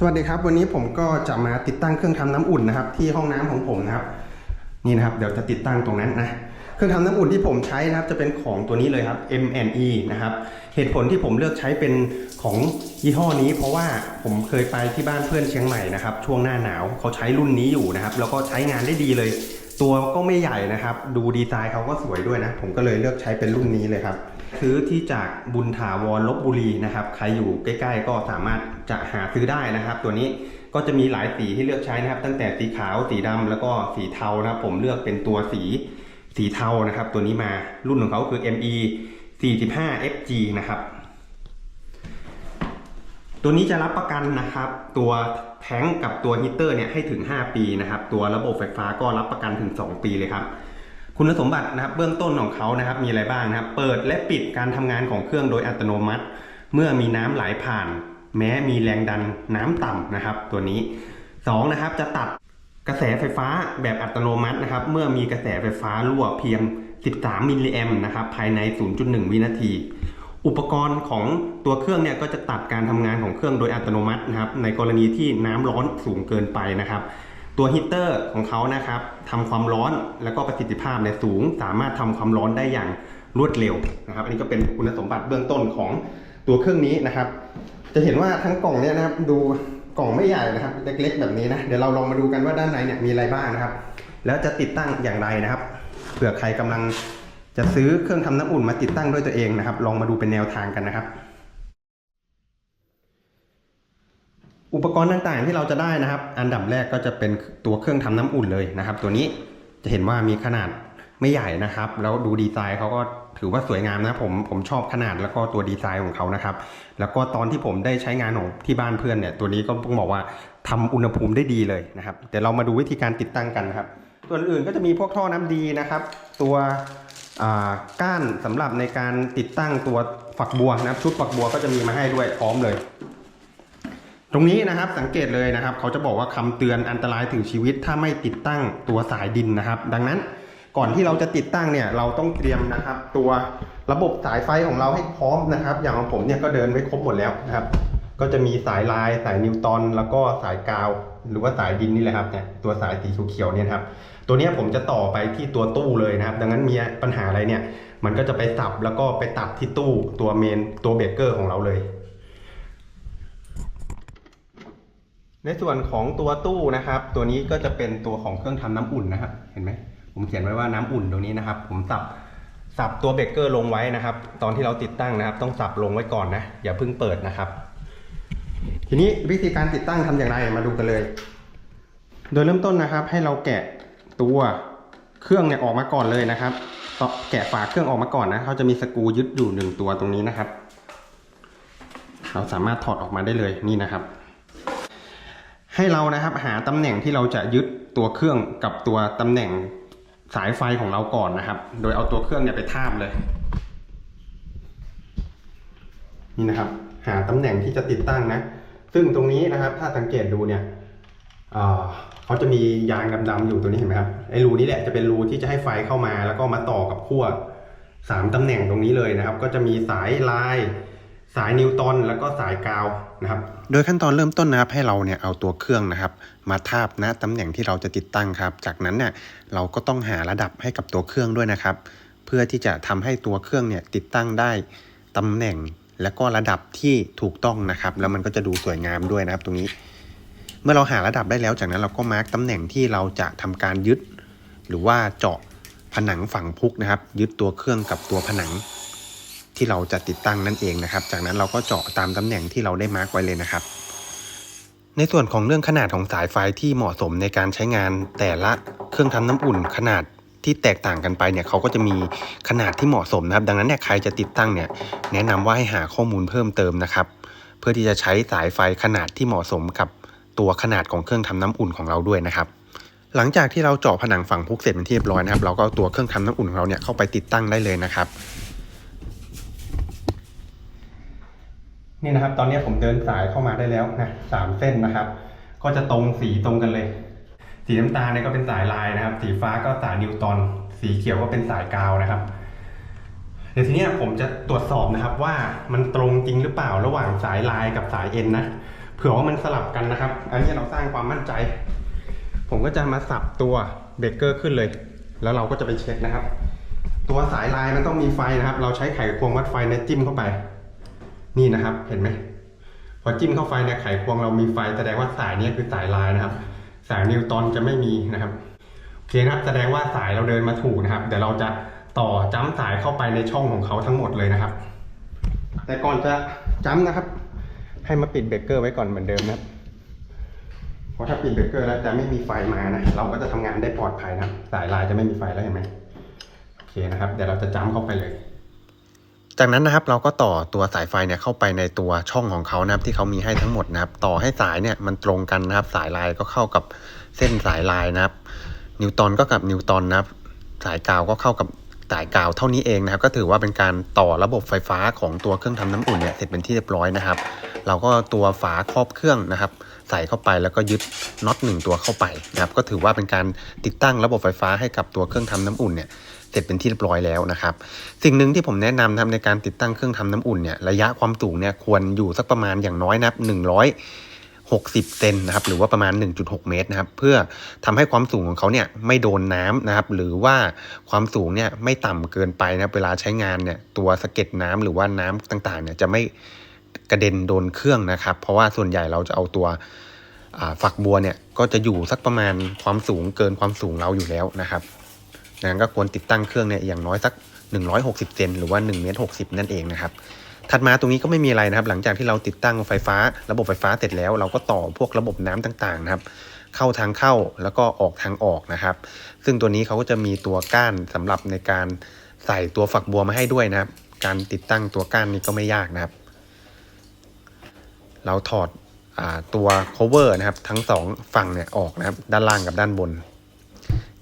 สวัสดีครับ วันนี้ผมก็จะมาติดตั้งเครื่องทำน้ำอุ่นนะครับ ที่ห้องน้ำของผมนะครับ นี่นะครับ เดี๋ยวจะติดตั้งตรงนั้นนะเครื่องทำน้ำอุ่นที่ผมใช้นะครับ จะเป็นของตัวนี้เลยครับ M&E นะครับเหตุผลที่ผมเลือกใช้เป็นของยี่ห้อนี้ เพราะว่าผมเคยไปที่บ้านเพื่อนเชียงใหม่นะครับ ช่วงหน้าหนาวเขาใช้รุ่นนี้อยู่นะครับ แล้วก็ใช้งานได้ดีเลย ตัวก็ไม่ใหญ่นะครับ ดูดีไซน์เขาก็สวยด้วยนะ ผมก็เลยเลือกใช้เป็นรุ่นนี้เลยครับ ซื้อที่จากบุญถาวรลบบุรีนะครับ ใครอยู่ใกล้ๆ ก็สามารถจะหาซื้อได้นะครับ ตัวนี้ก็จะมีหลายสีที่เลือกใช้นะครับ ตั้งแต่สีขาวสีดำแล้วก็สีเทานะครับ ผมเลือกเป็นตัวสีสีเทานะครับ ตัวนี้มารุ่นของเขาคือ ME 45 FG นะครับ ตัวนี้จะรับประกันนะครับ ตัวแท้งกับตัวฮีตเตอร์เนี่ยให้ถึง 5 ปีนะครับ ตัวระบบไฟฟ้าก็รับประกันถึง 2 ปีเลยครับ คุณสมบัตินะครับเบื้องต้นของเขานะครับมีอะไรบ้างนะครับ เปิดและปิดการทำงานของเครื่องโดยอัตโนมัติ เมื่อมีน้ำไหลผ่าน แม้มีแรงดันน้ำต่ำนะครับ ตัวนี้2นะครับจะตัดกระแสไฟฟ้าแบบอัตโนมัตินะครับ เมื่อมีกระแสไฟฟ้ารั่วเพียง 13 มิลลิแอมนะครับภายใน 0.1 วินาที อุปกรณ์ของตัวเครื่องเนี่ยก็จะตัดการทำงานของเครื่องโดยอัตโนมัตินะครับในกรณีที่น้ำร้อนสูงเกินไปนะครับ ตัวฮีเตอร์ของเขานะครับทำความร้อนแล้วก็ประสิทธิภาพเนี่ยสูง สามารถทำความร้อนได้อย่างรวดเร็วนะครับ อันนี้ก็เป็นคุณสมบัติเบื้องต้นของตัวเครื่องนี้นะครับ จะเห็นว่าทั้งกล่องเนี่ยนะครับดูกล่องไม่ใหญ่นะครับ เล็กๆแบบนี้นะเดี๋ยวเราลองมาดูกันว่าด้านในเนี่ยมีอะไรบ้างนะครับ แล้วจะติดตั้งอย่างไรนะครับเผื่อใครกำลังจะซื้อเครื่องทำน้ำอุ่นมาติดตั้งด้วยตัวเองนะครับ ลองมาดูเป็นแนวทางกันนะครับ อุปกรณ์ต่างๆที่เราจะได้นะครับ อันดับแรกก็จะเป็นตัวเครื่องทำน้ำอุ่นเลยนะครับ ตัวนี้จะเห็นว่ามีขนาดไม่ใหญ่นะครับ แล้วดูดีไซน์เขาก็ถือว่าสวยงามนะผมผมชอบขนาดแล้วก็ตัวดีไซน์ของเขานะครับ แล้วก็ตอนที่ผมได้ใช้งานของที่บ้านเพื่อนเนี่ย ตัวนี้ก็ต้องบอกว่าทำอุณหภูมิได้ดีเลยนะครับเดี๋ยวเรามาดูวิธีการติดตั้งกันนะครับ ส่วนอื่นก็จะมีพวกท่อน้ำดีนะครับ ตัวก้านสำหรับในการติดตั้งตัวฝักบัวนะครับ ชุดฝักบัวก็จะมีมาให้ด้วยพร้อมเลย รงนี้นะครับสังเกตเลยนะครับ เขาจะบอกว่าคำเตือนอันตรายถึงชีวิต ถ้าไม่ติดตั้งตัวสายดินนะครับ ดังนั้นก่อนที่เราจะติดตั้งเนี่ยเราต้องเตรียมนะครับ ตัวระบบสายไฟของเราให้พร้อมนะครับ อย่างของผมเนี่ยก็เดินไว้ครบหมดแล้วนะครับ ก็จะมีสายลายสายนิวตอนแล้วก็สายกาว หรือว่าสายดินนี่แหละครับเนี่ยตัวสายสีเขียวเนี่ยครับตัวนี้ผมจะต่อไปที่ตัวตู้เลยนะครับ ดังนั้นมีปัญหาอะไรเนี่ย มันก็จะไปสับแล้วก็ไปตัดที่ตู้ตัวเมนตัวเบรกเกอร์ของเราเลย ในส่วนของตัวตู้นะครับ ตัวนี้ก็จะเป็นตัวของเครื่องทำน้ำอุ่นนะครับ เห็นไหมผมเขียนไว้ว่าน้ำอุ่นตรงนี้นะครับ ผมสับสับตัวเบรกเกอร์ลงไว้นะครับ ตอนที่เราติดตั้งนะครับ ต้องสับลงไว้ก่อนนะ อย่าเพิ่งเปิดนะครับ ทีนี้วิธีการติดตั้งทำอย่างไรมาดูกันเลย โดยเริ่มต้นนะครับ ให้เราแกะตัวเครื่องเนี่ยออกมาก่อนเลยนะครับต่อแกะฝาเครื่องออกมาก่อนนะเขาจะมีสกูยึดอยู่หนึ่งตัวตรงนี้นะครับ เราสามารถถอดออกมาได้เลยนี่นะครับ ให้เรานะครับหาตำแหน่งที่เราจะยึดตัวเครื่องกับตัวตำแหน่งสายไฟของเราก่อนนะครับ โดยเอาตัวเครื่องเนี่ยไปทาบเลย นี่นะครับ หาตำแหน่งที่จะติดตั้งนะ ซึ่งตรงนี้นะครับ ถ้าสังเกตดูเนี่ยเเขาจะมียางดำๆอยู่ตัวนี้เห็นไหมครับไอ้รูนี้แหละจะเป็นรูที่จะให้ไฟเข้ามา แล้วก็มาต่อกับขั้วสามตำแหน่งตรงนี้เลยนะครับ ก็จะมีสายลาย สายนิวตอนแล้วก็สายกาวนะครับ โดยขั้นตอนเริ่มต้นนะครับให้เราเนี่ยเอาตัวเครื่องนะครับ มาทาบณตำแหน่งที่เราจะติดตั้งครับ จากนั้นเนี่ยเราก็ต้องหาระดับให้กับตัวเครื่องด้วยนะครับ เพื่อที่จะทำให้ตัวเครื่องเนี่ยติดตั้งได้ตำแหน่งและก็ระดับที่ถูกต้องนะครับ แล้วมันก็จะดูสวยงามด้วยนะครับ ตรงนี้ เมื่อเราหาระดับได้แล้วจากนั้นเราก็มาร์กตำแหน่งที่เราจะทำการยึด หรือว่าเจาะผนังฝังพุกนะครับ ยึดตัวเครื่องกับตัวผนัง ที่เราจะติดตั้งนั่นเองนะครับ จากนั้นเราก็เจาะตามตำแหน่งที่เราได้มาร์กไว้เลยนะครับ ในส่วนของเรื่องขนาดของสายไฟที่เหมาะสมในการใช้งานแต่ละเครื่องทำน้ำอุ่นขนาดที่แตกต่างกันไปเนี่ยเขาก็จะมีขนาดที่เหมาะสมนะครับ ดังนั้นเนี่ยใครจะติดตั้งเนี่ยแนะนำว่าให้หาข้อมูลเพิ่มเติมนะครับ เพื่อที่จะใช้สายไฟขนาดที่เหมาะสมกับตัวขนาดของเครื่องทำน้ำอุ่นของเราด้วยนะครับ หลังจากที่เราเจาะผนังฝั่งพุกเสร็จเป็นที่เรียบร้อยนะครับ เราก็เอาตัวเครื่องทำน้ำอุ่นของเราเนี่ยเข้าไปติดตั้งได้เลยนะครับ นี่นะครับ ตอนนี้ผมเดินสายเข้ามาได้แล้วนะสามเส้นนะครับ ก็จะตรงสีตรงกันเลย สีน้ำตาลเนี่ยก็เป็นสายลายนะครับ สีฟ้าก็สายนิวตอนสีเขียวก็เป็นสายกาวนะครับ เดี๋ยวทีนี้ผมจะตรวจสอบนะครับว่ามันตรงจริงหรือเปล่าระหว่างสายลายกับสายเอ็นนะเผื่อว่ามันสลับกันนะครับ อันนี้เราสร้างความมั่นใจ ผมก็จะมาสับตัวเบรกเกอร์ขึ้นเลย แล้วเราก็จะไปเช็คนะครับ ตัวสายลายมันต้องมีไฟนะครับ เราใช้ไขควงวัดไฟเนี่ยจิ้มเข้าไป นี่นะครับเห็นไหมพอจิ้มเข้าไฟเนี่ยไขควงเรามีไฟแสดงว่าสายเนี้คือสายลายนะครับ สายนิวตอนจะไม่มีนะครับโอเคนะครับแสดงว่าสายเราเดินมาถูกนะครับเดี๋ยวเราจะต่อจ้ำสายเข้าไปในช่องของเขาทั้งหมดเลยนะครับ แต่ก่อนจะจ้ำนะครับ ให้มาปิดเบรกเกอร์ไว้ก่อนเหมือนเดิมนะครับเพราะถ้าปิดเบรกเกอร์แล้วจะไม่มีไฟมานะเราก็จะทำงานได้ปลอดภัยนะสายลายจะไม่มีไฟแล้วเห็นไหมโอเคนะครับ เดี๋ยวเราจะจ้ำเข้าไปเลย จากนั้นนะครับเราก็ต่อตัวสายไฟเนี่ยเข้าไปในตัวช่องของเขานะครับที่เขามีให้ทั้งหมดนะครับ ต่อให้สายเนี่ยมันตรงกันนะครับ สายลายก็เข้ากับเส้นสายลายนะครับ นิวตอนก็กับนิวตอนนะครับ สายกาวก็เข้ากับสายกาวเท่านี้เองนะครับ ก็ถือว่าเป็นการต่อระบบไฟฟ้าของตัวเครื่องทำน้ำอุ่นเนี่ยเสร็จเป็นที่เรียบร้อยนะครับ เราก็ตัวฝาครอบเครื่องนะครับ ใส่เข้าไปแล้วก็ยึดน็อตหนึ่งตัวเข้าไปนะครับ ก็ถือว่าเป็นการติดตั้งระบบไฟฟ้าให้กับตัวเครื่องทำน้ำอุ่นเนี่ย ร็จเป็นที่เรียบร้อยแล้วนะครับ สิ่งหนึ่งที่ผมแนะนำนะครับในการติดตั้งเครื่องทำน้ำอุ่นเนี่ยระยะความสูงเนี่ยควรอยู่สักประมาณอย่างน้อยนะครับ160เซนนะครับหรือว่าประมาณ 1.6 เมตรนะครับ เพื่อทำให้ความสูงของเขาเนี่ยไม่โดนน้ำนะครับ หรือว่าความสูงเนี่ยไม่ต่ำเกินไปนะเวลาใช้งานเนี่ยตัวสะเก็ดน้ำหรือว่าน้ำต่างๆเนี่ยจะไม่กระเด็นโดนเครื่องนะครับ เพราะว่าส่วนใหญ่เราจะเอาตัวฝักบัวเนี่ยก็จะอยู่สักประมาณความสูงเกินความสูงเราอยู่แล้วนะครับ ดังนั้นก็ควรติดตั้งเครื่องเนี่ยอย่างน้อยสัก 160 เซนหรือว่า1เมตร60 นั่นเองนะครับถัดมาตรงนี้ก็ไม่มีอะไรนะครับ หลังจากที่เราติดตั้งไฟฟ้า ระบบไฟฟ้าเสร็จแล้ว เราก็ต่อพวกระบบน้ำต่างๆนะครับ เข้าทางเข้าแล้วก็ออกทางออกนะครับ ซึ่งตัวนี้เขาก็จะมีตัวก้านสำหรับในการใส่ตัวฝักบัวมาให้ด้วยนะครับ การติดตั้งตัวก้านนี้ก็ไม่ยากนะครับ เราถอดอตัว cover นะครับ ทั้งสองฝั่งเนี่ยออกนะครับ ด้านล่างกับด้านบน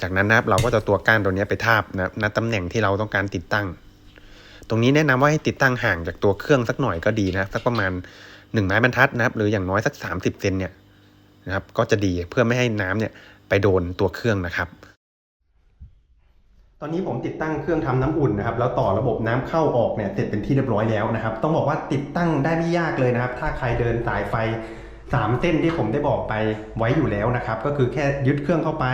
จากนั้นนะครับเราก็จะตัวก้านตัวนี้ไปทาบนะณตำแหน่งที่เราต้องการติดตั้ง ตรงนี้แนะนำว่าให้ติดตั้งห่างจากตัวเครื่องสักหน่อยก็ดีนะสักประมาณ1ไม้บรรทัดนะครับ หรืออย่างน้อยสัก 30เซนเนี่ยนะครับก็จะดีเพื่อไม่ให้น้ำเนี่ยไปโดนตัวเครื่องนะครับ ตอนนี้ผมติดตั้งเครื่องทำน้ำอุ่นนะครับ แล้วต่อระบบน้ำเข้าออกเนี่ยเสร็จเป็นที่เรียบร้อยแล้วนะครับ ต้องบอกว่าติดตั้งได้ไม่ยากเลยนะครับ ถ้าใครเดินสายไฟสามเส้นที่ผมได้บอกไปไว้อยู่แล้วนะครับ ก็คือแค่ยึดเครื่องเข้าไป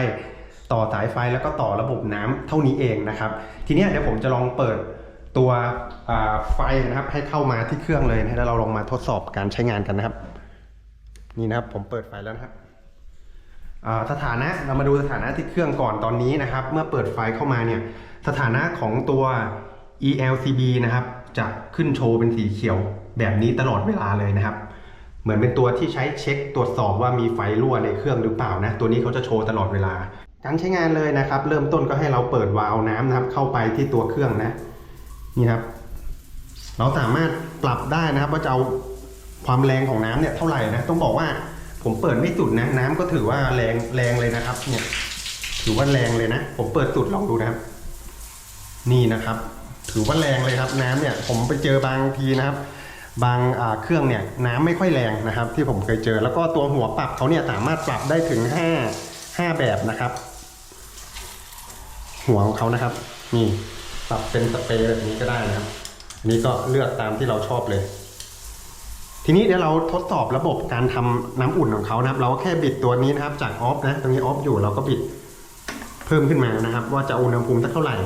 ต่อสายไฟแล้วก็ต่อระบบน้ำเท่านี้เองนะครับ ทีนี้เดี๋ยวผมจะลองเปิดตัวไฟนะครับให้เข้ามาที่เครื่องเลยนะแล้วเราลองมาทดสอบการใช้งานกันนะครับ นี่นะครับผมเปิดไฟแล้วนะครับสถานะเรามาดูสถานะที่เครื่องก่อนตอนนี้นะครับ เมื่อเปิดไฟเข้ามาเนี่ยสถานะของตัว ELCB นะครับจะขึ้นโชว์เป็นสีเขียวแบบนี้ตลอดเวลาเลยนะครับ เหมือนเป็นตัวที่ใช้เช็คตรวจสอบว่ามีไฟรั่วในเครื่องหรือเปล่านะ ตัวนี้เขาจะโชว์ตลอดเวลา การใช้งานเลยนะครับ เริ่มต้นก็ให้เราเปิดวาล์วน้ำนะครับ เข้าไปที่ตัวเครื่องนะนี่ครับ เราสามารถปรับได้นะครับว่าจะเอาความแรงของน้ำเนี่ยเท่าไหร่นะต้องบอกว่าผมเปิดไม่สุดนะ น้ำก็ถือว่าแรงแรงเลยนะครับ เนี่ย ถือว่าแรงเลยนะ ผมเปิดสุดลองดูนะครับ นี่นะครับ ถือว่าแรงเลยครับ น้ำเนี่ย ผมไปเจอบางทีนะครับ บางเครื่องเนี่ย น้ำไม่ค่อยแรงนะครับ ที่ผมเคยเจอ แล้วก็ตัวหัวปรับเขาเนี่ยสามารถปรับได้ถึงห้าห้าแบบนะครับ หัวของเขานะครับ นี่ปรับเป็นสเปรย์แบบนี้ก็ได้นะครับอันนี้ก็เลือกตามที่เราชอบเลย ทีนี้เดี๋ยวเราทดสอบระบบการทำน้ำอุ่นของเขานะครับ เราก็แค่บิดตัวนี้นะครับ จากออฟนะตรงนี้ออฟอยู่เราก็บิดเพิ่มขึ้นมานะครับ ว่าจะอาอุณหภูมิสักเท่าไหร่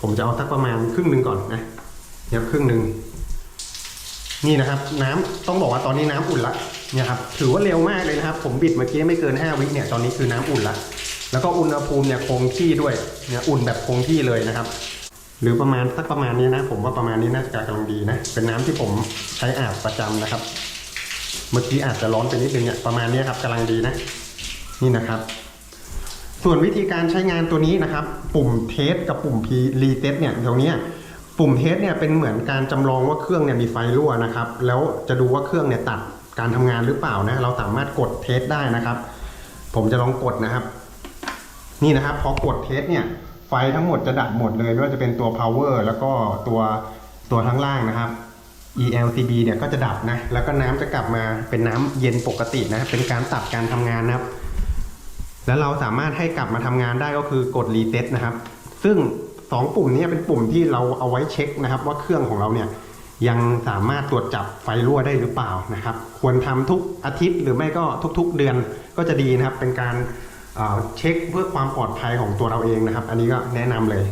ผมจะเอาสักประมาณครึ่งหนึ่งก่อนนะเดี๋ยวครึ่งหนึ่งนี่นะครับ น้ำต้องบอกว่าตอนนี้น้ำอุ่นละเนี่ยครับถือว่าเร็วมากเลยนะครับ ผมบิดเมื่อกี้ไม่เกิน 5 วิเนี่ยตอนนี้คือน้ำอุ่นละ แล้วก็อุณหภูมิเนี่ยคงที่ด้วยเนี่ยอุ่นแบบคงที่เลยนะครับ หรือประมาณสักประมาณนี้นะ ผมว่าประมาณนี้น่าจะกำลังดีนะ เป็นน้ำที่ผมใช้อาบประจำนะครับ เมื่อกี้อาจจะร้อนไปนิดนึงเนี่ยประมาณนี้ครับกำลังดีนะ นี่นะครับ ส่วนวิธีการใช้งานตัวนี้นะครับ ปุ่มเทสกับปุ่ม P รีเซ็ตเนี่ยตรงนี้ปุ่มเทสเนี่ยเป็นเหมือนการจำลองว่าเครื่องเนี่ยมีไฟรั่วนะครับ แล้วจะดูว่าเครื่องเนี่ยตัดการทำงานหรือเปล่านะ เราสามารถกดเทสได้นะครับ ผมจะลองกดนะครับ นี่นะครับพอกดเทสเนี่ยไฟทั้งหมดจะดับหมดเลยไม่ว่าจะเป็นตัว power แล้วก็ตัวตัวทั้งล่างนะครับ ELCB เนี่ยก็จะดับนะ แล้วก็น้ำจะกลับมาเป็นน้ำเย็นปกตินะ เป็นการตัดการทำงานนะครับ แล้วเราสามารถให้กลับมาทำงานได้ก็คือกดรีเซ็ตนะครับ ซึ่ง 2 ปุ่มนี้เป็นปุ่มที่เราเอาไว้เช็คนะครับ ว่าเครื่องของเราเนี่ยยังสามารถตรวจจับไฟรั่วได้หรือเปล่านะครับคควรทำทุกอาทิตย์หรือไม่ก็ทุกๆเดือนก็จะดีนะครับ เป็นการ เช็คเพื่อความปลอดภัยของตัวเราเองนะครับ อันนี้ก็แนะนำเลย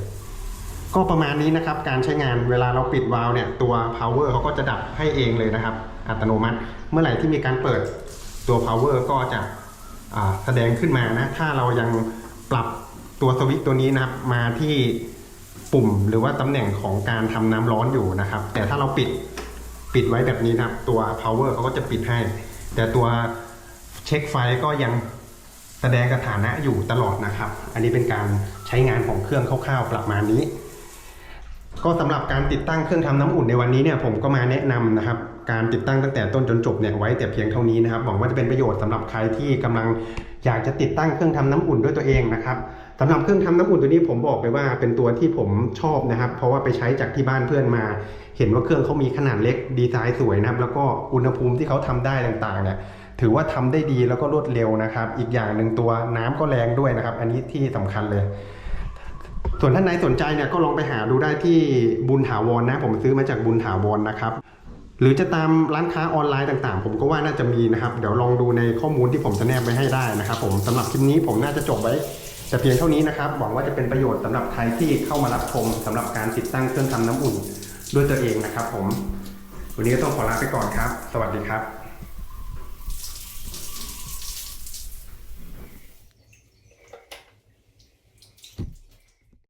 ก็ประมาณนี้นะครับ การใช้งานเวลาเราปิดวาล์วเนี่ยตัว power เขาก็จะดับให้เองเลยนะครับ อัตโนมัติ เมื่อไหร่ที่มีการเปิดตัว power ก็จะแสดงขึ้นมานะ ถ้าเรายังปรับตัวสวิตตัวนี้นะครับมาที่ปุ่มหรือว่าตำแหน่งของการทำน้ำร้อนอยู่นะครับ แต่ถ้าเราปิดปิดไว้แบบนี้นะครับ ตัว power เขาก็จะปิดให้ แต่ตัวเช็คไฟก็ยัง แสดงสถานะอยู่ตลอดนะครับ อันนี้เป็นการใช้งานของเครื่องคร่าวๆประมาณนี้ ก็สำหรับการติดตั้งเครื่องทำน้ำอุ่นในวันนี้เนี่ยผมก็มาแนะนำนะครับ การติดตั้งตั้งแต่ต้นจนจบเนี่ยไว้แต่เพียงเท่านี้นะครับหวังว่าจะเป็นประโยชน์สำหรับใครที่กำลังอยากจะติดตั้งเครื่องทำน้ำอุ่นด้วยตัวเองนะครับสำหรับเครื่องทำน้ำอุ่นตัวนี้ผมบอกเลยว่าเป็นตัวที่ผมชอบนะครับ เพราะว่าไปใช้จากที่บ้านเพื่อนมา เห็นว่าเครื่องเขามีขนาดเล็กดีไซน์สวยนะครับ แล้วก็อุณหภูมิที่เขาทำได้ต่างๆเนี่ย ถือว่าทำได้ดีแล้วก็รวดเร็วนะครับ อีกอย่างหนึ่งตัวน้ำก็แรงด้วยนะครับ อันนี้ที่สำคัญเลย ส่วนท่านไหนสนใจเนี่ยก็ลองไปหาดูได้ที่บุญถาวรนะผมซื้อมาจากบุญถาวรนะครับหรือจะตามร้านค้าออนไลน์ต่างๆ ผมก็ว่าน่าจะมีนะครับ เดี๋ยวลองดูในข้อมูลที่ผมจะแนบไว้ให้ได้นะครับ ผมสำหรับคลิปนี้ผมน่าจะจบไว้แต่เพียงเท่านี้นะครับหวังว่าจะเป็นประโยชน์สำหรับใครที่เข้ามารับชมสำหรับการติดตั้งเครื่องทำน้ำอุ่นด้วยตัวเองนะครับ ผม วันนี้ก็ต้องขอลาไปก่อนครับ สวัสดีครับ